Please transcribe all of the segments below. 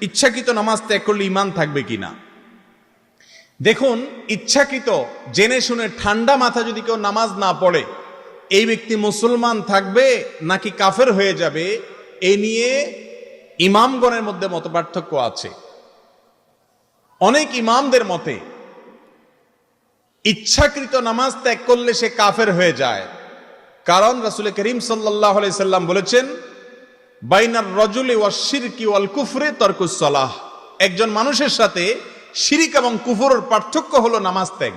ইচ্ছাকৃত নামাজ ত্যাগ করলে ইমান থাকবে কিনা? দেখুন, ইচ্ছাকৃত, জেনে শুনে ঠান্ডা মাথা যদি কেউ নামাজ না পড়ে, এই ব্যক্তি মুসলমান থাকবে নাকি কাফের হয়ে যাবে, এ নিয়ে ইমামগণের মধ্যে মত পার্থক্য আছে। অনেক ইমামদের মতে, ইচ্ছাকৃত নামাজ ত্যাগ করলে সে কাফের হয়ে যায়। কারণ রাসুল করিম সাল্লাহ সাল্লাম বলেছেন বাইনার রজুলে ওয়াশিরকি ওয়াল কুফরে তর্কুসলাহ একজন মানুষের সাথে শিরিক এবং কুফরের পার্থক্য হলো নামাজ ত্যাগ।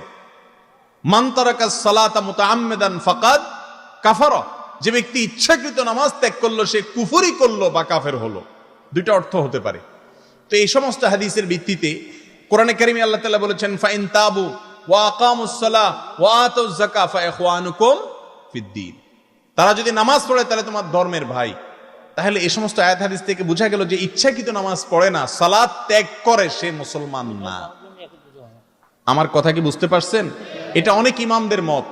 মান্তারাকা সালাতা মুতাআম্মিদান ফাকাদ কাফারা। যে ব্যক্তি ইচ্ছাকৃত নামাজ ত্যাগ করল, সে কুফরি করল বা কাফের হলো। দুইটা অর্থ হতে পারে। তো এই সমস্ত হাদিসের ভিত্তিতে কোরআনে কারিমে আল্লাহ বলেছেন, ফাইন তাবু ওয়া আকামুস ওয়া তারা যদি নামাজ পড়ে, তাহলে তোমার ধর্মের ভাই। তাহলে এই সমস্ত আয়াত হাদিস থেকে বোঝা গেল যে ইচ্ছাকৃত নামাজ পড়ে না সালাদ ত্যাগ করে সে মুসলমান না। আমার কথা কি বুঝতে পারছেন? এটা অনেক ইমামদের মত।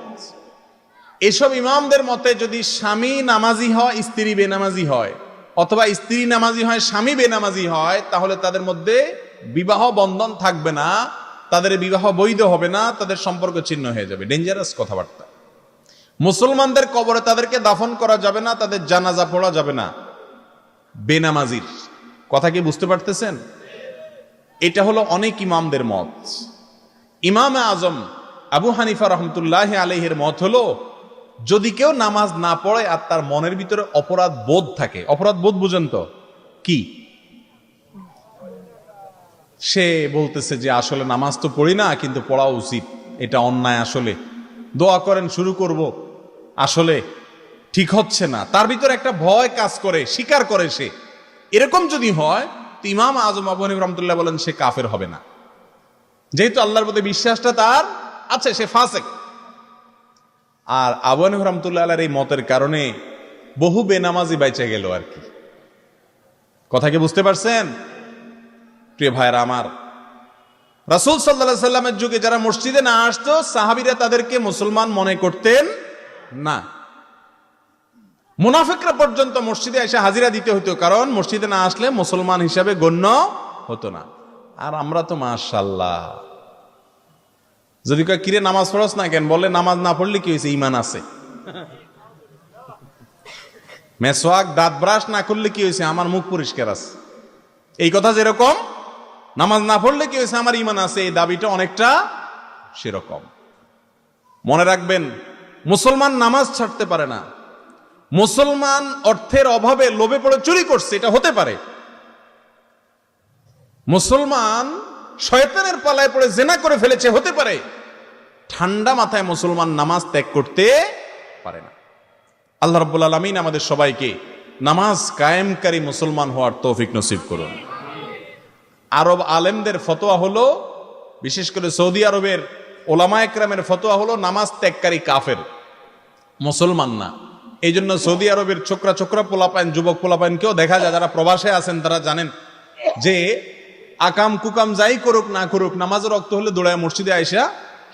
এসব ইমামদের মতে যদি স্বামী নামাজি হয়, স্ত্রী বেনামাজি হয়, অথবা স্ত্রী নামাজি হয়, স্বামী বেনামাজি হয়, তাহলে তাদের মধ্যে বিবাহ বন্ধন থাকবে না, তাদের বিবাহ বৈধ হবে না, তাদের সম্পর্ক ছিন্ন হয়ে যাবে। ডেঞ্জারাস কথাবার্তা। মুসলমানদের কবরে তাদেরকে দাফন করা যাবে না, তাদের জানাজা পড়া যাবে না। বেনামাজির। কথা কি বুঝতে পারতেছেন? এটা হলো অনেক ইমামদের মত। ইমাম আজম আবু হানিফা রহমতুল্লাহ আলহের মত হলো, যদি কেউ নামাজ না পড়ে আর তার মনের ভিতরে অপরাধ বোধ থাকে, অপরাধ বোধ বুঝেন তো, কি? সে বলতেছে যে আসলে নামাজ তো পড়ি না, কিন্তু পড়া উচিত, এটা অন্যায় আসলে। দোয়া করেন, শুরু করব। আসলে ঠিক হচ্ছে না। তার ভিতরে একটা ভয় কাজ করে স্বীকার করে সে। এরকম যদি হয়, তো ইমাম আজম আবু হানিফ রহমতুল্লাহ বলেন সে কাফের হবে না। যেহেতু আল্লাহর প্রতি বিশ্বাসটা তার আছে সে ফাসেক। আর আবু রহমতুল্লাহ এই মতের কারণে বহু বেনামাজি বাইচে গেল আর কি। কথা কি বুঝতে পারছেন? প্রিয় ভাইরা আমার, রাসুল সাল্লাহ সাল্লামের যুগে যারা মসজিদে না আসতো, সাহাবিরা তাদেরকে মুসলমান মনে করতেন না। মুনাফিকরা পর্যন্ত মসজিদে এসে হাজিরা দিতে হতো কারণ মসজিদে না আসলে মুসলমান হিসাবে গণ্য হতো না। আর আমরা তো মাশাল্লাহ যদি কিরে, নামাজ পড়স না কেন? বলে, নামাজ না পড়লে কি হয়েছে? ইমান আছে। মেসোয়াক, দাঁত ব্রাশ না করলে কি হয়েছে? আমার মুখ পরিষ্কার আছে। এই কথা যেরকম, নামাজ না পড়লে কি হয়েছে? আমার ইমান আছে। এই দাবিটা অনেকটা সেরকম। মনে রাখবেন, মুসলমান নামাজ ছাড়তে পারে না। মুসলমান অর্থের অভাবে লোভে পড়ে চুরি করছে, এটা হতে পারে। মুসলমান শয়তানের পালায় পড়ে জেনা করে ফেলেছে, হতে পারে। ঠান্ডা মাথায় মুসলমান নামাজ ত্যাগ করতে পারে না। আল্লাহ রব্বুল আলমিন আমাদের সবাইকে নামাজ কায়েমকারী মুসলমান হওয়ার তৌফিক নসিব করুন। আরব আলেমদের ফতোয়া হলো, বিশেষ করে সৌদি আরবের ওলামা একরামের ফতোয়া হলো, নামাজ ত্যাগকারী কাফের, মুসলমান না। এই জন্য সৌদি আরবের ছোকরা ছোকরা পোলাপাইন, যুবক পোলাপাইনকেও দেখা যায়, যারা প্রবাসে আছেন তারা জানেন যে আকাম কুকাম যাই করুক না করুক, নামাজের রক্ত হলে দোড়ায় মসজিদে আইসা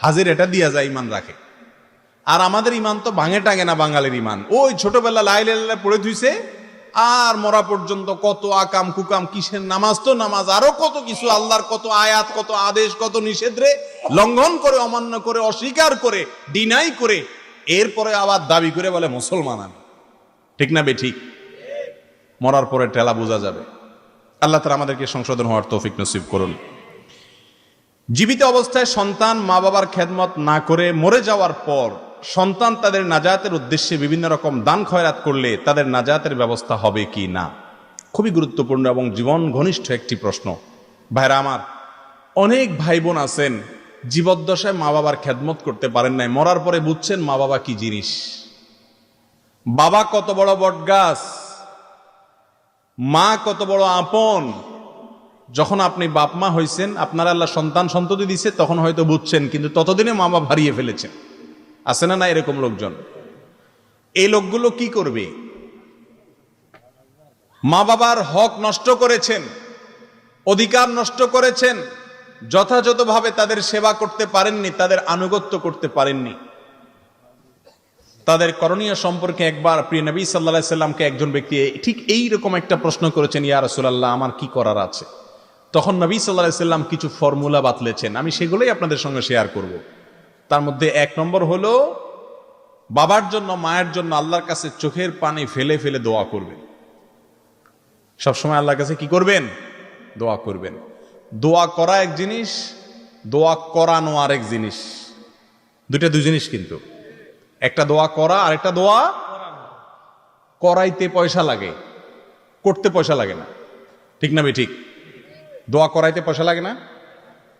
হাজির এটা দিয়া যায় ইমান রাখে। আর আমাদের ইমান তো ভাঙে টাঙে না বাঙালির ইমান ওই ছোটবেলা লাই লাই পড়ে ধুইছে আর মরা পর্যন্ত কত আকাম কুকাম, কিসের নামাজ তো নামাজ, আরও কত কিছু, আল্লাহর কত আয়াত, কত আদেশ, কত নিষেধরে লঙ্ঘন করে, অমান্য করে, অস্বীকার করে ডিনাই করে এরপরে আবার দাবি করে বলে, মুসলমান আমি। ঠিক না বে, ঠিক? মরার পরে টেলা বোঝা যাবে। আল্লাহ তালা আমাদেরকে সংশোধন হওয়ার তৌফিক নসিব করুন। জীবিত অবস্থায় সন্তান মা বাবার খেদমত না করে মরে যাওয়ার পর সন্তান তাদের নাজাতের উদ্দেশ্যে বিভিন্ন রকম দান খয়রাত করলে তাদের নাজাতের ব্যবস্থা হবে কি না? খুবই গুরুত্বপূর্ণ এবং জীবন ঘনিষ্ঠ একটি প্রশ্ন। ভাইরা আমার, অনেক ভাই বোন আছেন জীবদ্দশায় মা বাবার খেদমত করতে পারেন নাই। মরার পরে বুঝছেন মা বাবা কি জিনিস? বাবা কত বড় বটগাছ, মা কত বড় আপন। যখন আপনি বাপ মা হয়েছেন আপনার আল্লাহ সন্তান সন্ততি দিছে, তখন হয়তো বুঝছেন, কিন্তু ততদিনে মা বাপ হারিয়ে ফেলেছেন। আছে না না এরকম লোকজন? এই লোকগুলো কি করবে? মা বাবার হক নষ্ট করেছেন, অধিকার নষ্ট করেছেন যথাযথভাবে তাদের সেবা করতে পারেননি, তাদের আনুগত্য করতে পারেননি। তাদের করণীয় সম্পর্কে একবার প্রিয় নবী সাল্লাহ সাল্লামকে একজন ব্যক্তি ঠিক এই রকম একটা প্রশ্ন করেছেন, ইয়া রসুলাল্লাহ, আমার কি করার আছে? তখন নবী সাল্লাহ সাল্লাম কিছু ফর্মুলা বাতলেছেন, আমি সেগুলোই আপনাদের সঙ্গে শেয়ার করব। তার মধ্যে এক নম্বর হলো, বাবার জন্য, মায়ের জন্য আল্লাহর কাছে চোখের পানি ফেলে ফেলে দোয়া করবেন। সবসময় আল্লাহর কাছে কি করবেন? দোয়া করবেন। দোয়া করা এক জিনিস, দোয়া করানো আরেক জিনিস। দুইটা দুই জিনিস কিন্তু। একটা দোয়া করা আর একটা দোয়া করাইতে পয়সা লাগে। করতে পয়সা লাগে না। ঠিক না ঠিক? দোয়া করাইতে পয়সা লাগে না?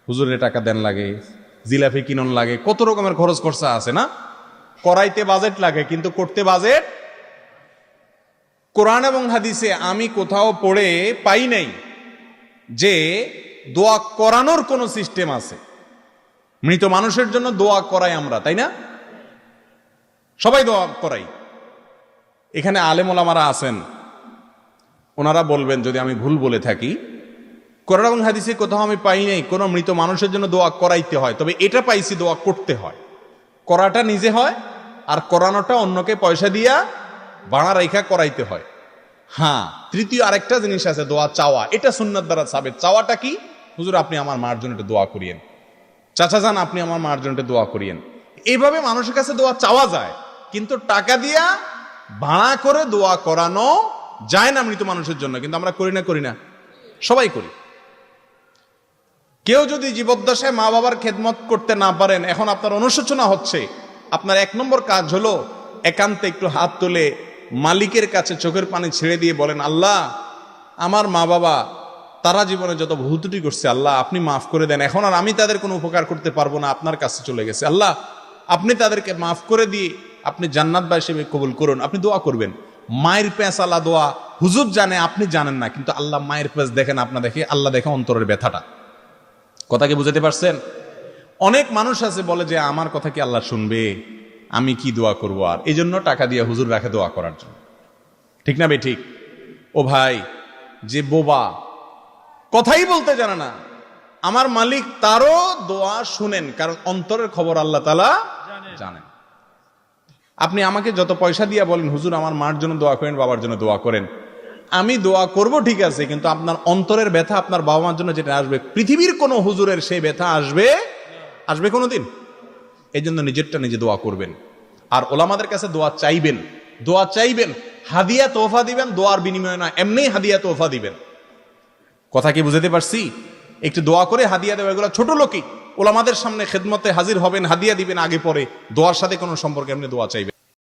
হুজুরে টাকা দেন লাগে, জিলাফি কিনন লাগে, কত রকমের খরচ খরচা আছে না? করাইতে বাজেট লাগে, কিন্তু করতে বাজেট? কোরআন এবং হাদিসে আমি কোথাও পড়ে পাই নাই যে দোয়া করানোর কোনো সিস্টেম আছে। মৃত মানুষের জন্য দোয়া করাই আমরা, তাই না? সবাই দোয়া করাই। এখানে আলেমোলামারা আছেন। ওনারা বলবেন, যদি আমি ভুল বলে থাকি, কোরআন এবং হাদিসে কোথাও আমি পাই নাই, কোনো মৃত মানুষের জন্য দোয়া করাইতে হয়, তবে এটা পাইছি দোয়া করতে হয়। করাটা নিজে হয়, আর করানোটা অন্যকে পয়সা দিয়া বাড়া রেখা করাইতে হয়। হ্যাঁ তৃতীয় আরেকটা জিনিস আছে, দোয়া চাওয়া। এটা সুন্নার দ্বারা সাবেত। চাওয়াটা কি? হুজুর, আপনি আমার মার জন্য একটু দোয়া করিয়েন। চাচা যান, আপনি আমার মার জন্য দোয়া করিয়েন। এইভাবে মানুষের কাছে দোয়া চাওয়া যায়, কিন্তু টাকা দিয়া ভাড়া করে দোয়া করানো যায় না মৃত মানুষের জন্য। কিন্তু আমরা করি না করি না। সবাই করি। কেউ যদি জীবদ্দশায় মা বাবার খেদমত করতে না পারেন, এখন আপনার অনুশোচনা হচ্ছে। আপনার এক নম্বর কাজ হলো একান্তে একটু হাত তুলে মালিকের কাছে চোখের পানি ছেড়ে দিয়ে বলেন, আল্লাহ, আমার মা বাবা তারা জীবনে যত ভুতুটি করছে, আল্লাহ আপনি মাফ করে দেন। এখন আর আমি তাদের কোনো উপকার করতে পারব না, আপনার কাছে চলে গেছে। আল্লাহ, আপনি তাদেরকে মাফ করে দিয়ে আপনি জান্নাত বা হিসেবে কবুল করুন, আপনি দোয়া করবেন। মায়ের পেঁচ আল্লাহ দোয়া, হুজুর জানে, আপনি জানেন না, কিন্তু আল্লাহ মায়ের পেঁচ দেখেন আপনা দেখে আল্লাহ দেখে অন্তরের ব্যথাটা। কথা কি বুঝাতে পারছেন? অনেক মানুষ আছে বলে যে, আমার কথা কি আল্লাহ শুনবে? আমি কি দোয়া করব আর? এই জন্য টাকা দিয়ে হুজুর রাখে দোয়া করার জন্য। ঠিক না বে ঠিক? ও ভাই, যে বোবা কথাই বলতে জানে না। আমার মালিক তারও দোয়া শুনেন কারণ অন্তরের খবর আল্লাহ তালা জানেন। আপনি আমাকে যত পয়সা দিয়ে বলেন হুজুর আমার মার জন্য দোয়া করেন বাবার জন্য দোয়া করেন। আমি দোয়া করব ঠিক আছে কিন্তু আপনার অন্তরের ব্যথা আপনার বাবা মার জন্য যেটা আসবে পৃথিবীর কোনো হুজুরের সেই ব্যথা আসবে আসবে কোনো দিন এই জন্য নিজেরটা নিজে দোয়া করবেন। আর ওলামাদের কাছে দোয়া চাইবেন দোয়া চাইবেন। হাদিয়া তোহফা দিবেন দোয়ার বিনিময়ে না এমনি হাদিয়া তোহফা দিবেন। কথা কি বুঝাতে পারছি? একটু দোয়া করে হাদিয়া দেওয়া, এগুলো ছোট লোকই। ওলামাদের সামনে খেদমতে হাজির হবেন, হাদিয়া দিবেন আগে পরে। দোয়ার সাথে কোনো সম্পর্কে এমনি দোয়া চাইবেন